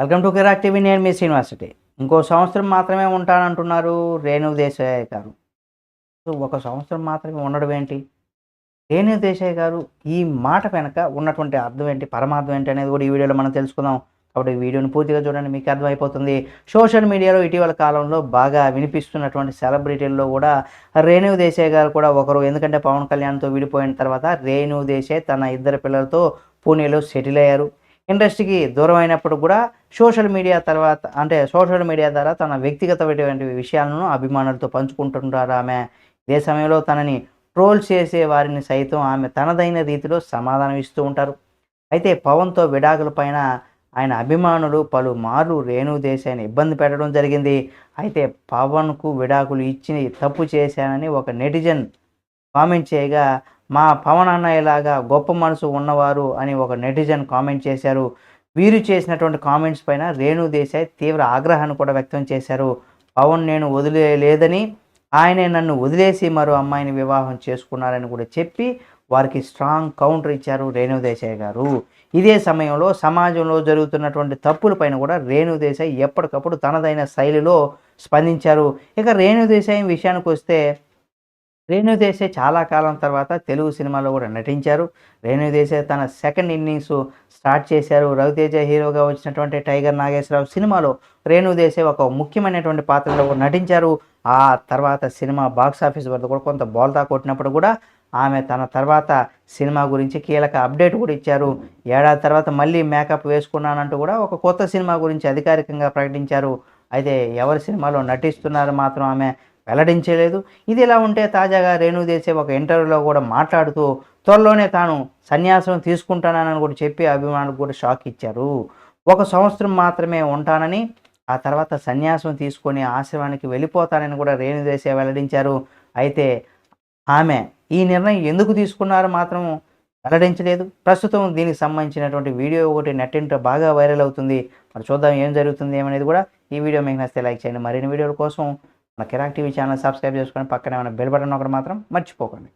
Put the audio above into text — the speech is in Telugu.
వెల్కమ్ టు కిరాక్ టీవీ నేను మీ యూనివర్సిటీ ఇంకో సంవత్సరం మాత్రమే ఉంటానంటున్నారు రేణు దేశాయ్ గారు. సో ఒక సంవత్సరం మాత్రమే ఉండడం ఏంటి? రేణు దేశాయ్ గారు ఈ మాట వెనక ఉన్నటువంటి అర్థం ఏంటి? పరమార్థం ఏంటి అనేది కూడా ఈ వీడియోలో మనం తెలుసుకుందాం. కాబట్టి ఈ వీడియోని పూర్తిగా చూడండి మీకు అర్థమైపోతుంది. సోషల్ మీడియాలో ఇటీవల కాలంలో బాగా వినిపిస్తున్నటువంటి సెలబ్రిటీల్లో కూడా రేణు దేశాయ్ గారు కూడా ఒకరు. ఎందుకంటే పవన్ కళ్యాణ్తో విడిపోయిన తర్వాత రేణు దేశాయ్ తన ఇద్దరు పిల్లలతో పూణేలో సెటిల్ అయ్యారు. ఇండస్ట్రీకి దూరం అయినప్పుడు కూడా సోషల్ మీడియా తర్వాత అంటే సోషల్ మీడియా ద్వారా తన వ్యక్తిగతమైనటువంటి విషయాలను అభిమానులతో పంచుకుంటుంటారు ఆమె. ఇదే సమయంలో తనని ట్రోల్ చేసే వారిని సైతం ఆమె తనదైన రీతిలో సమాధానం ఇస్తూ ఉంటారు. అయితే పవన్తో విడాకుల పైన ఆయన అభిమానులు పలుమార్లు రేణు దేశాన్ని ఇబ్బంది పెట్టడం జరిగింది. అయితే పవన్కు విడాకులు ఇచ్చి తప్పు చేశానని ఒక నెటిజన్ కామెంట్ చేయగా మా పవన్ అన్నయ్యలాగా గొప్ప మనసు ఉన్నవారు అని ఒక నెటిజన్ కామెంట్ చేశారు. వీరు చేసినటువంటి కామెంట్స్ పైన రేణు దేశాయ్ తీవ్ర ఆగ్రహాన్ని కూడా వ్యక్తం చేశారు. పవన్ నేను వదిలేయలేదని ఆయనే నన్ను వదిలేసి మరో అమ్మాయిని వివాహం చేసుకున్నారని కూడా చెప్పి వారికి స్ట్రాంగ్ కౌంటర్ ఇచ్చారు రేణు దేశాయ్ గారు. ఇదే సమయంలో సమాజంలో జరుగుతున్నటువంటి తప్పుల పైన కూడా రేణు దేశాయ్ ఎప్పటికప్పుడు తనదైన శైలిలో స్పందించారు. ఇక రేణు దేశాయ్ విషయానికి వస్తే రేణుదేశే చాలా కాలం తర్వాత తెలుగు సినిమాలో కూడా నటించారు. రేణుదేశే తన సెకండ్ ఇన్నింగ్స్ స్టార్ట్ చేశారు. రవితేజ హీరోగా వచ్చినటువంటి టైగర్ నాగేశ్వరరావు సినిమాలో రేణుదేశే ఒక ముఖ్యమైనటువంటి పాత్రలో కూడా నటించారు. ఆ తర్వాత సినిమా బాక్స్ ఆఫీస్ వద్ద కూడా కొంత బోల్తా కొట్టినప్పుడు కూడా ఆమె తన తర్వాత సినిమా గురించి కీలక అప్డేట్ కూడా ఇచ్చారు. ఏడాది తర్వాత మళ్ళీ మేకప్ వేసుకున్నానంటూ కూడా ఒక కొత్త సినిమా గురించి అధికారికంగా ప్రకటించారు. అయితే ఎవరి సినిమాలో నటిస్తున్నారు మాత్రం ఆమె? వెల్లడించలేదు. ఇది ఇలా ఉంటే తాజాగా రేణు దేశే ఒక ఇంటర్వ్యూలో కూడా మాట్లాడుతూ త్వరలోనే తాను సన్యాసం తీసుకుంటానని కూడా చెప్పి అభిమానులకు కూడా షాక్ ఇచ్చారు. ఒక సంవత్సరం మాత్రమే ఉంటానని ఆ తర్వాత సన్యాసం తీసుకొని ఆశ్రమానికి వెళ్ళిపోతానని కూడా రేణు దేశే వెల్లడించారు. అయితే ఆమె ఈ నిర్ణయం ఎందుకు తీసుకున్నారు మాత్రం వెల్లడించలేదు. ప్రస్తుతం దీనికి సంబంధించినటువంటి వీడియో ఒకటి నెట్టింట బాగా వైరల్ అవుతుంది. మరి చూద్దాం ఏం జరుగుతుంది ఏమనేది కూడా ఈ వీడియో మీకు నచ్చితే లైక్ చేయండి. మరిన్ని వీడియోల కోసం మన కిరాక్ టీవీ ఛానల్ సబ్స్క్రైబ్ చేసుకొని పక్కనే ఉన్న బెల్ బటన్ ఒకటి మాత్రం మర్చిపోకండి.